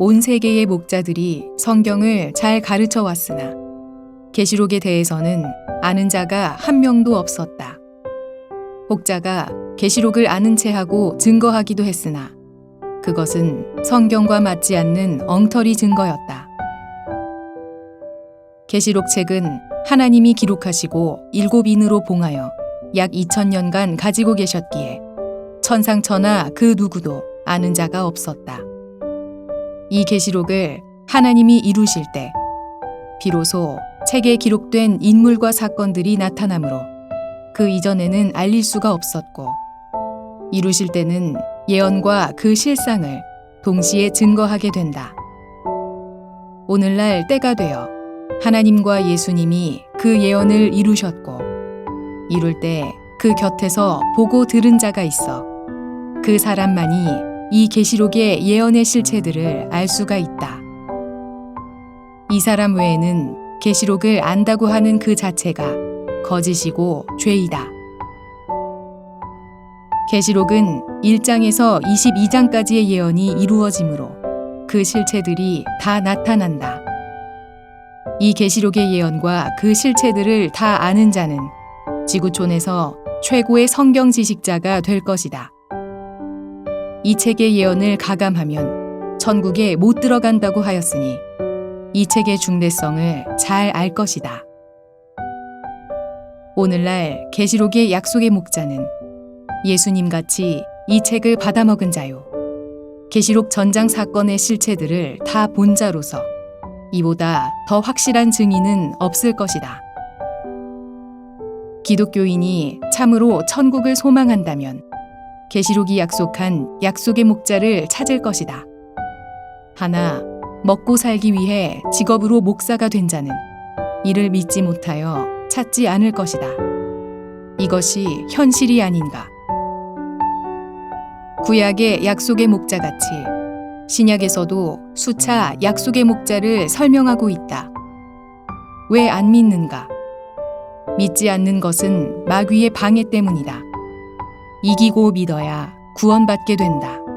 온 세계의 목자들이 성경을 잘 가르쳐 왔으나 계시록에 대해서는 아는 자가 한 명도 없었다. 혹자가 계시록을 아는 채 하고 증거하기도 했으나 그것은 성경과 맞지 않는 엉터리 증거였다. 계시록 책은 하나님이 기록하시고 일곱 인으로 봉하여 약 2000년간 가지고 계셨기에 천상천하 그 누구도 아는 자가 없었다. 이 계시록을 하나님이 이루실 때 비로소 책에 기록된 인물과 사건들이 나타나므로 그 이전에는 알릴 수가 없었고 이루실 때는 예언과 그 실상을 동시에 증거하게 된다. 오늘날 때가 되어 하나님과 예수님이 그 예언을 이루셨고 이룰 때 그 곁에서 보고 들은 자가 있어 그 사람만이 이 계시록의 예언의 실체들을 알 수가 있다. 이 사람 외에는 계시록을 안다고 하는 그 자체가 거짓이고 죄이다. 계시록은 1장에서 22장까지의 예언이 이루어지므로 그 실체들이 다 나타난다. 이 계시록의 예언과 그 실체들을 다 아는 자는 지구촌에서 최고의 성경 지식자가 될 것이다. 이 책의 예언을 가감하면 천국에 못 들어간다고 하였으니 이 책의 중대성을 잘 알 것이다. 오늘날 계시록의 약속의 목자는 예수님 같이 이 책을 받아먹은 자요. 계시록 전장 사건의 실체들을 다 본 자로서 이보다 더 확실한 증인은 없을 것이다. 기독교인이 참으로 천국을 소망한다면 계시록이 약속한 약속의 목자를 찾을 것이다. 하나 먹고 살기 위해 직업으로 목사가 된 자는 이를 믿지 못하여 찾지 않을 것이다. 이것이 현실이 아닌가? 구약의 약속의 목자같이 신약에서도 수차 약속의 목자를 설명하고 있다. 왜 안 믿는가? 믿지 않는 것은 마귀의 방해 때문이다. 이기고 믿어야 구원받게 된다.